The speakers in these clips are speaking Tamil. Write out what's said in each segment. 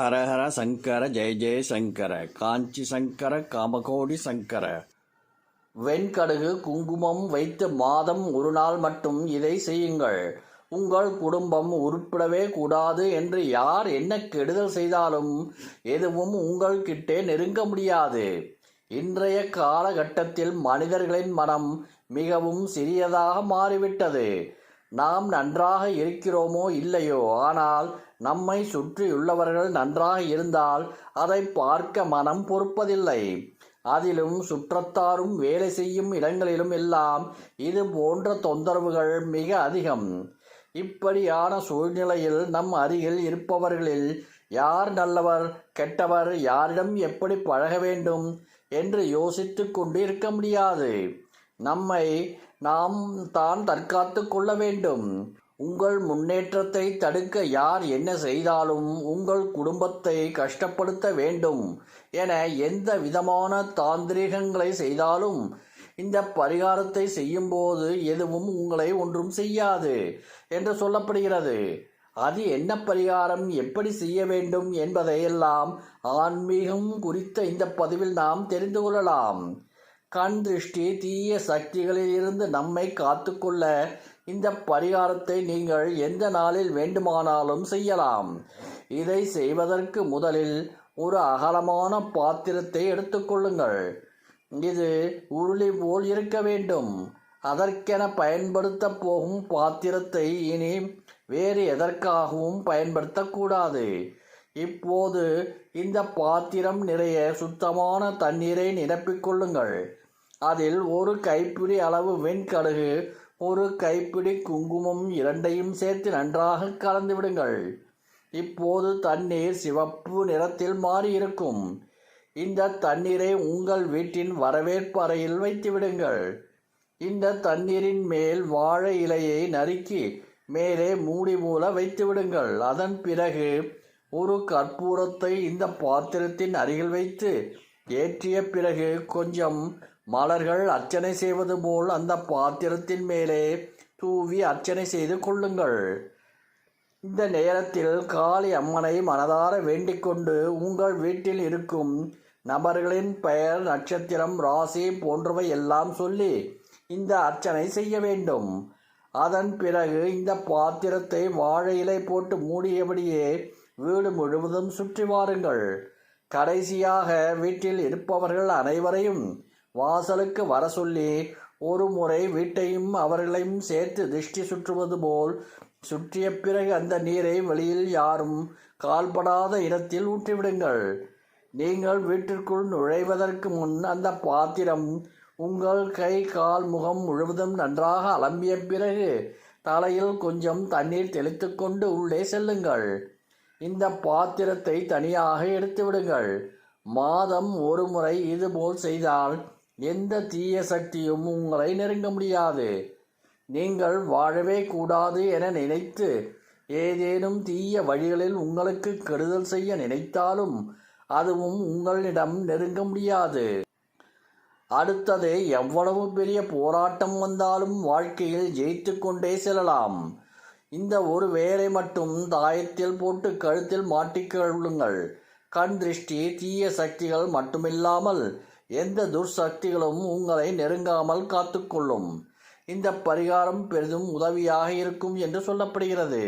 ஹரஹர சங்கர ஜெய ஜெய சங்கர காஞ்சி சங்கர காமகோடி சங்கர. வெண்கடுகு குங்குமம் வைத்து மாதம் ஒரு நாள் மட்டும் இதை செய்யுங்கள். உங்கள் குடும்பம் உருப்பிடவே கூடாது என்று யார் என்ன கெடுதல் செய்தாலும் எதுவும் உங்கள் கிட்டே நெருங்க முடியாது. இன்றைய காலகட்டத்தில் மனிதர்களின் மனம் மிகவும் சிறியதாக மாறிவிட்டது. நாம் நன்றாக இருக்கிறோமோ இல்லையோ? ஆனால் நம்மை சுற்றியுள்ளவர்கள் நன்றாக இருந்தால் அதை பார்க்க மனம் பொறுப்பதில்லை. அதிலும் சுற்றத்தாரும் வேலை செய்யும் இடங்களிலும் எல்லாம் இது போன்ற தொந்தரவுகள் மிக அதிகம். இப்படியான சூழ்நிலையில் நம் அருகில் இருப்பவர்களில் யார் நல்லவர் கெட்டவர் யாரிடம் எப்படி பழக வேண்டும் என்று யோசித்து கொண்டு இருக்க முடியாது. நம்மை நாம் தான் தற்காத்து கொள்ள வேண்டும். உங்கள் முன்னேற்றத்தை தடுக்க யார் என்ன செய்தாலும் உங்கள் குடும்பத்தை கஷ்டப்படுத்த வேண்டும் என எந்த விதமான தாந்திரிகங்களை செய்தாலும் இந்த பரிகாரத்தை செய்யும்போது எதுவும் உங்களை ஒன்றும் செய்யாது என்று சொல்லப்படுகிறது. அது என்ன பரிகாரம்? எப்படி செய்ய வேண்டும் என்பதையெல்லாம் ஆன்மீகம் குறித்த இந்த பதிவில் நாம் தெரிந்து கொள்ளலாம். கண் திருஷ்டி தீய சக்திகளில் இருந்து நம்மை காத்துக்கொள்ள இந்த பரிகாரத்தை நீங்கள் எந்த நாளில் வேண்டுமானாலும் செய்யலாம். இதை செய்வதற்கு முதலில் ஒரு அகலமான பாத்திரத்தை எடுத்துக்கொள்ளுங்கள் இது உருளி போல் இருக்க வேண்டும். அதற்கென பயன்படுத்த போகும் பாத்திரத்தை இனி வேறு எதற்காகவும் பயன்படுத்தக்கூடாது இப்போது இந்த பாத்திரம் நிறைய சுத்தமான தண்ணீரை நிரப்பிக்கொள்ளுங்கள் அதில் ஒரு கைப்பிடி அளவு வெண்கடுகு ஒரு கைப்பிடி குங்குமம் இரண்டையும் சேர்த்து நன்றாக கலந்து விடுங்கள். இப்போது தண்ணீர் சிவப்பு நிறத்தில் மாறியிருக்கும். இந்த தண்ணீரை உங்கள் வீட்டின் வரவேற்பு அறையில் வைத்து விடுங்கள். இந்த தண்ணீரின் மேல் வாழை இலையை நறுக்கி மேலே மூடி மூல வைத்து விடுங்கள். அதன் பிறகு ஒரு கற்பூரத்தை இந்த பாத்திரத்தின் அருகில் வைத்து ஏற்றிய பிறகு கொஞ்சம் மலர்கள் அர்ச்சனை செய்வது போல் அந்த பாத்திரத்தின் மேலே தூவி அர்ச்சனை செய்து கொள்ளுங்கள். இந்த நேரத்தில் காளி அம்மனை மனதார வேண்டிக்கொண்டு உங்கள் வீட்டில் இருக்கும் நபர்களின் பெயர் நட்சத்திரம் ராசி போன்றவை எல்லாம் சொல்லி இந்த அர்ச்சனை செய்ய வேண்டும். அதன் பிறகு இந்த பாத்திரத்தை வாழை இலை போட்டு மூடியபடியே வீடு முழுவதும் சுற்றி வாருங்கள். கடைசியாக வீட்டில் இருப்பவர்கள் அனைவரையும் வாசலுக்கு வர சொல்லி ஒரு முறை வீட்டையும் அவர்களையும் சேர்த்து திருஷ்டி சுற்றுவது போல் சுற்றிய பிறகு அந்த நீரை வெளியில் யாரும் கால்படாத இடத்தில் ஊற்றிவிடுங்கள். நீங்கள் வீட்டிற்குள் நுழைவதற்கு முன் அந்த பாத்திரம் உங்கள் கை கால் முகம் முழுவதும் நன்றாக அலம்பிய பிறகு தலையில் கொஞ்சம் தண்ணீர் தெளித்துக்கொண்டு உள்ளே செல்லுங்கள். இந்த பாத்திரத்தை தனியாக எடுத்து விடுங்கள். மாதம் ஒரு முறை இதுபோல் செய்தால் எந்த தீய சக்தியும் உங்களை நெருங்க முடியாது. நீங்கள் வாழவே கூடாது என நினைத்து ஏதேனும் தீய வழிகளில் உங்களுக்கு கெடுதல் செய்ய நினைத்தாலும் அதுவும் உங்களிடம் நெருங்க முடியாது. அடுத்தது எவ்வளவு பெரிய போராட்டம் வந்தாலும் வாழ்க்கையில் ஜெயித்து கொண்டே செல்லலாம். இந்த ஒரு வேலை மட்டும் தாயத்தில் போட்டு கழுத்தில் மாட்டிக்கொள்ளுங்கள் கண் திருஷ்டி தீய சக்திகள் மட்டுமில்லாமல் எந்த துர்சக்திகளும் உங்களை நெருங்காமல் காத்துக்கொள்ளும். இந்த பரிகாரம் பெரிதும் உதவியாக இருக்கும் என்று சொல்லப்படுகிறது.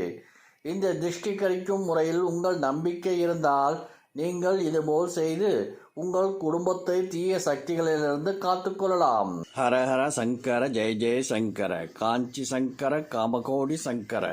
இந்த திருஷ்டி கழிக்கும் முறையில் உங்கள் நம்பிக்கை இருந்தால் நீங்கள் இதுபோல் செய்து உங்கள் குடும்பத்தை தீய சக்திகளிலிருந்து காத்துக்கொள்ளலாம் ஹரஹர சங்கர ஜெய ஜெய சங்கர காஞ்சி சங்கர காமகோடி சங்கர.